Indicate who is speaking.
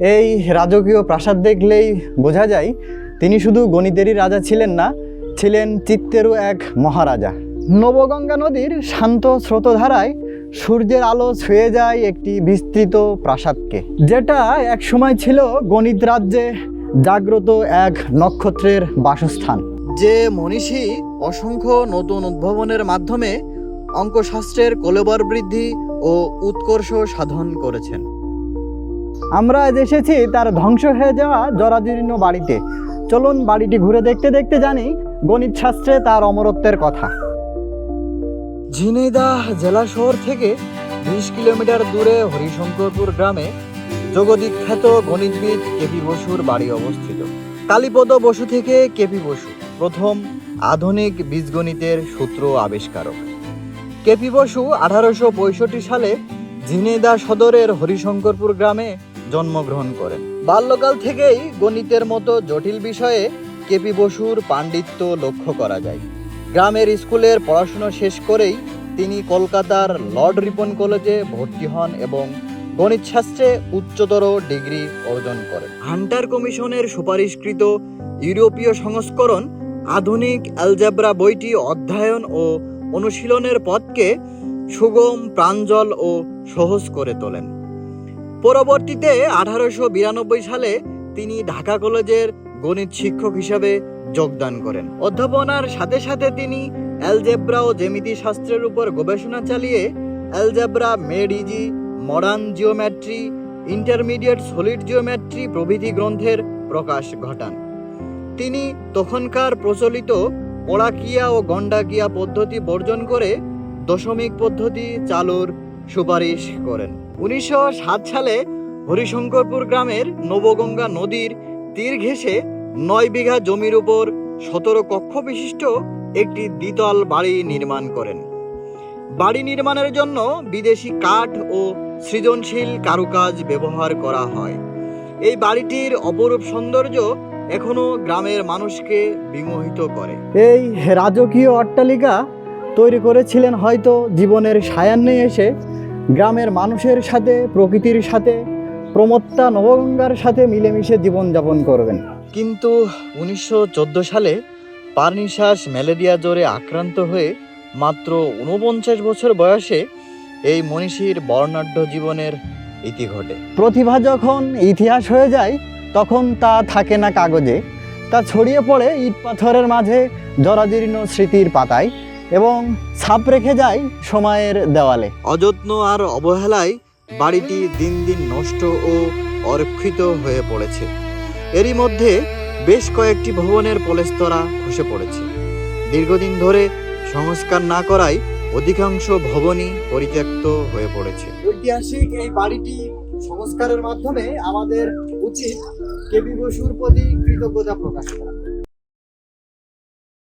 Speaker 1: এই রাজকীয় প্রাসাদ দেখলেই বোঝা যায় তিনি শুধু গণিতেরই রাজা ছিলেন না, ছিলেন চিত্তেরও এক মহারাজা। নবগঙ্গা নদীর শান্ত স্রোতধারায় সূর্যের আলো ছুঁয়ে যায় একটি বিস্তৃত প্রাসাদকে, যেটা এক সময় ছিল গণিত রাজ্যে জাগ্রত এক নক্ষত্রের বাসস্থান। যে মনীষী অসংখ্য নতুন উদ্ভাবনের মাধ্যমে অঙ্কশাস্ত্রের কলেবর বৃদ্ধি ও উৎকর্ষ সাধন করেছেন। আমরা আজ এসেছি তার ধ্বংস হয়ে যাওয়া জরাজীর্ণ বাড়িতে। চলুন বাড়িটি ঘুরে দেখতে দেখতে জানি গণিত শাস্ত্রে তার অমরত্বের কথা। ঝিনাইদাহ জেলা শহর থেকে বিশ কিলোমিটার দূরে হরিশঙ্করপুর গ্রামে জগদীখ্যাত গণিতবিদ কেপি বসুর বাড়ি অবস্থিত। কালীপদ বসু থেকে কেপি বসু, প্রথম আধুনিক বীজগণিতের সূত্র আবিষ্কারক। কেপি বসু আঠারোশো পঁয়ষট্টি সালে ঝিনাইদহ সদরের হরিশঙ্করপুর গ্রামে জন্মগ্রহণ করেন। বাল্যকাল থেকেই গণিতের মতো জটিল বিষয়ে কেপি বসুর পাণ্ডিত্য লক্ষ্য করা যায়। গ্রামের স্কুলের পড়াশোনা শেষ করেই তিনি কলকাতার লর্ড রিপন কলেজে ভর্তি হন এবং গণিত শাস্ত্রে উচ্চতর ডিগ্রি অর্জন করেন। হান্টার কমিশনের সুপারিশকৃত ইউরোপীয় সংস্করণ আধুনিক অ্যালজেব্রা বইটি অধ্যয়ন ও অনুশীলনের পথকে সুগম প্রাঞ্জল ও সহজ করে তোলেন। পরবর্তীতে আঠারোশো বিরানব্বই সালে তিনি ঢাকা কলেজের গণিত শিক্ষক হিসাবে যোগদান করেন। অধ্যাপনার সাথে সাথে তিনি অ্যালজেব্রা ও জ্যামিতি শাস্ত্রের উপর গবেষণা চালিয়ে algebra, মেডিজি, modern geometry, intermediate solid geometry প্রভৃতি গ্রন্থের প্রকাশ ঘটান। তিনি তখনকার প্রচলিত পড়াকিয়া ও গন্ডাকিয়া পদ্ধতি বর্জন করে দশমিক পদ্ধতি চালুর সুপারিশ করেন। উনিশশো সাত সালে হরিশঙ্করপুর গ্রামের নবগঙ্গা নদীর তীর ঘেঁষে নয় বিঘা জমির উপর সতেরো কক্ষ বিশিষ্ট একটি দ্বিতল বাড়ি নির্মাণ করেন। বাড়ি নির্মাণের জন্য বিদেশি কাঠ ও সৃজনশীল কারুকাজ ব্যবহার করা হয়। এই বাড়িটির অপরূপ সৌন্দর্য এখনও গ্রামের মানুষকে বিমোহিত করে। এই রাজকীয় অট্টালিকা তৈরি করেছিলেন হয়তো জীবনের সায়ান্নে এসে গ্রামের মানুষের সাথে প্রকৃতির সাথে প্রমত্তা নবগঙ্গার সাথে মিলেমিশে জীবনযাপন করবেন। কিন্তু উনিশশো চোদ্দ সালে পারনিশ্বাস ম্যালেরিয়া জ্বরে আক্রান্ত হয়ে মাত্র ঊনপঞ্চাশ বছর বয়সে এই মনীষীর বর্ণাঢ্য জীবনের ইতি ঘটে। প্রতিভা যখন ইতিহাস হয়ে যায় তখন তা থাকে না কাগজে। তা ছড়িয়ে পড়ে ইট পাথরের মাঝে জরাজীর্ণ স্মৃতির পাতায়। এবং ছাপ রেখে যায় সময়ের দেওয়ালে। অযত্ন আর অবহেলায় বাড়িটি দিন দিন নষ্ট ও অরক্ষিত হয়ে পড়েছে। এরই মধ্যে বেশ কয়েকটি ভবনের পলেস্তরা খসে পড়েছে। দীর্ঘদিন ধরে সংস্কার না করায় অধিকাংশ ভবনই পরিত্যক্ত হয়ে পড়েছে। ঐতিহাসিক এই বাড়িটি সংস্কারের মাধ্যমে আমাদের উচিত কেবি বসুর প্রতি কৃতজ্ঞতা প্রকাশ করা।